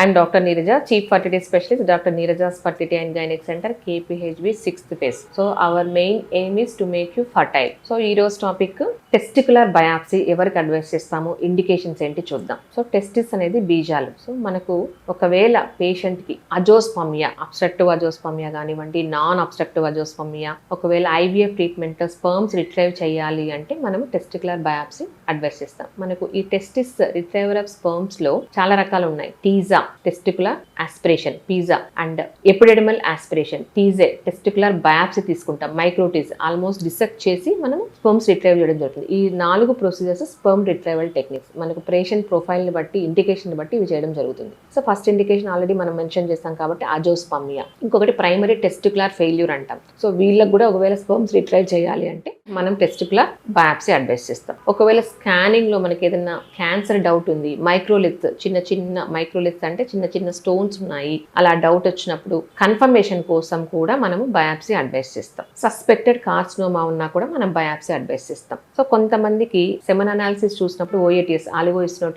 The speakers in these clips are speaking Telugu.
And doctor Neeraja chief fertility specialist doctor Neeraja's fertility and gynaec centre KPHB sixth phase so our main aim is to make you fertile so ఈ రోజు టాపిక్ టెస్టికులర్ బయాప్సీ ఎవరికి అడ్వైస్ చేస్తాము? ఇండికేషన్స్ ఏంటి చూద్దాం. సో టెస్టిస్ అనేది బీజాలు. సో మనకు ఒకవేళ పేషెంట్కి అజోస్పమియా అబ్స్ట్రక్టివ్ అజోస్పమియా కానివ్వండి నాన్ అబ్స్ట్రక్టివ్ అజోస్పమియా ఒకవేళ ఐవీఎఫ్ ట్రీట్మెంట్ స్పర్మ్స్ రిట్రైవ్ చేయాలి అంటే మనం టెస్టికులర్ బయాప్సీ అడ్వైస్ చేస్తాం. మనకు ఈ టెస్టిస్ రిట్రైవర్ ఆఫ్ స్పర్మ్స్లో చాలా రకాలు ఉన్నాయి. TESA testicular aspiration PESA and epididymal aspiration TESE testicular biopsy తీసుకుంటాం మైక్రోటీజ్ ఆల్మోస్ట్ డిసెక్ట్ చేసి మనం స్పర్మ్స్ రిట్రైవ్ చేయడం జరుగుతుంది. ఈ నాలుగు ప్రొసీజర్స్ స్పర్మ్ రిట్రైవల్ టెక్నిక్స్ మనకు పేషెంట్ ప్రొఫైల్ని బట్టి ఇండికేషన్ బట్టి ఇవి చేయడం జరుగుతుంది. సో ఫస్ట్ ఇండికేషన్ ఆల్రెడీ మనం మెన్షన్ చేస్తాం కాబట్టి అజోస్పమియా ఇంకొకటి ప్రైమరీ టెస్టికులర్ ఫెయిల్యూర్ అంటాం. సో వీళ్ళకి కూడా ఒకవేళ స్పర్మ్స్ రిట్రైవ్ చేయాలి అంటే మనం టెస్టికులర్ బయాప్సీ అడ్వైస్ చేస్తాం. ఒకవేళ స్కానింగ్లో మనకి ఏదైనా క్యాన్సర్ డౌట్ ఉంది మైక్రోలిత్ చిన్న చిన్న మైక్రోలిత్ అంటే చిన్న చిన్న స్టోన్స్ ఉన్నాయి అలా డౌట్ వచ్చినప్పుడు కన్ఫర్మేషన్ కోసం కూడా మనము బయాప్సీ అడ్వైస్ చేస్తాం. సస్పెక్టెడ్ కార్సినోమా ఉన్నా కూడా మనం బయాప్సీ అడ్వైస్ చేస్తాం. సో కొంతమందికి సెమన్ అనాలిసిస్ చూసినప్పుడు ఓఏటిఎస్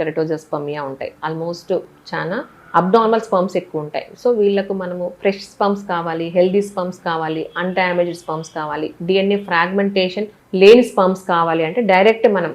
టెరటోజస్ పమియా ఉంటాయి. ఆల్మోస్ట్ చాలా అబ్నార్మల్ స్పమ్స్ ఎక్కువ ఉంటాయి. సో వీళ్ళకు మనము ఫ్రెష్ స్పమ్స్ కావాలి హెల్దీ స్పమ్స్ కావాలి అన్డామేజ్డ్ స్పమ్స్ కావాలి డిఎన్ఏ ఫ్రాగ్మెంటేషన్ లేని స్పమ్స్ కావాలి అంటే డైరెక్ట్ మనం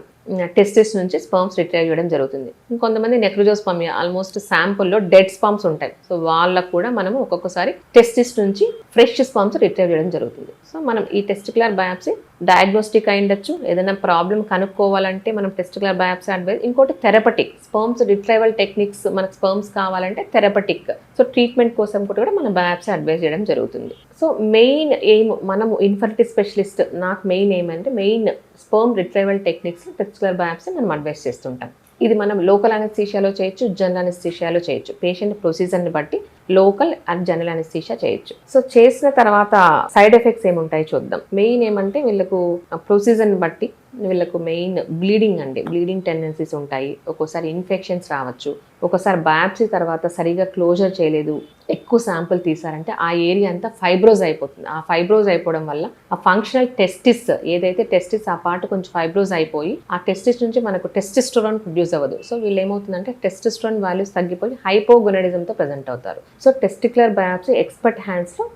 టెస్టిస్ నుంచి స్పమ్స్ రిటైర్ చేయడం జరుగుతుంది. ఇంకొంతమంది నెక్రోజోస్పమ్ ఆల్మోస్ట్ శాంపుల్లో డెడ్ స్పమ్స్ ఉంటాయి. సో వాళ్ళకు కూడా మనము ఒక్కొక్కసారి టెస్టిస్ నుంచి ఫ్రెష్ స్పమ్స్ రిటైర్ చేయడం జరుగుతుంది. సో మనం ఈ టెస్టిక్యులర్ బయాప్సీ డయాగ్నోస్టిక్ అయిండొచ్చు ఏదైనా ప్రాబ్లం కనుక్కోవాలంటే మనం టెస్టికులర్ బయాప్సీ అడ్వైస్ ఇంకోటి థెరపటిక్ స్పర్మ్స్ రిట్రైవల్ టెక్నిక్స్ మనకు స్పర్మ్స్ కావాలంటే థెరపటిక్ సో ట్రీట్మెంట్ కోసం కూడా మనం బయాప్సీ అడ్వైస్ చేయడం జరుగుతుంది. సో మెయిన్ ఎయిమ్ మనం ఇన్ఫర్టిటీ స్పెషలిస్ట్ నాకు మెయిన్ ఏమంటే main sperm retrieval techniques testicular biopsy మనం అడ్వైస్ చేస్తుంటాం. ఇది మనం లోకల్ అనస్థీషియాలో చేయొచ్చు జనరల్ అనస్థీషియాలో చేయొచ్చు. పేషెంట్ ప్రొసీజర్ని బట్టి లోకల్ అండ్ జనరల్ అనస్థీషియా చేయొచ్చు. సో చేసిన తర్వాత సైడ్ ఎఫెక్ట్స్ ఏముంటాయి చూద్దాం. మెయిన్ ఏమంటే వీళ్ళకు ప్రొసీజర్ని బట్టి వీళ్ళకు మెయిన్ బ్లీడింగ్ అండి. బ్లీడింగ్ టెండెన్సీస్ ఉంటాయి. ఒక్కోసారి ఇన్ఫెక్షన్స్ రావచ్చు. ఒక్కోసారి బయాప్సీ తర్వాత సరిగా క్లోజర్ చేయలేదు. ఎక్కువ శాంపుల్ తీసారంటే ఆ ఏరియా అంతా ఫైబ్రోజ్ అయిపోతుంది. ఆ ఫైబ్రోజ్ అయిపోవడం వల్ల ఆ ఫంక్షనల్ టెస్టిస్ ఏదైతే టెస్టిస్ ఆ పార్ట్ కొంచెం ఫైబ్రోజ్ అయిపోయి ఆ టెస్టిస్ నుంచి మనకు టెస్టిస్టోరాన్ ప్రొడ్యూస్ అవ్వదు. సో వీళ్ళు ఏమవుతుందంటే టెస్టిస్టోరాన్ వాల్యూస్ తగ్గిపోయి హైపోగొనడిజంతో ప్రజెంట్ అవుతారు. సో టెస్టిక్యులర్ బయాప్సీ ఎక్స్పర్ట్ హ్యాండ్స్లో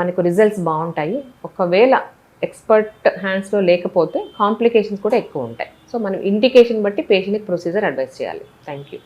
మనకు రిజల్ట్స్ బాగుంటాయి. ఒకవేళ ఎక్స్పర్ట్ హ్యాండ్స్లో లేకపోతే కాంప్లికేషన్స్ కూడా ఎక్కువ ఉంటాయి. సో మనం ఇండికేషన్ బట్టి పేషెంట్కి ప్రొసీజర్ అడ్వైస్ చేయాలి. Thank you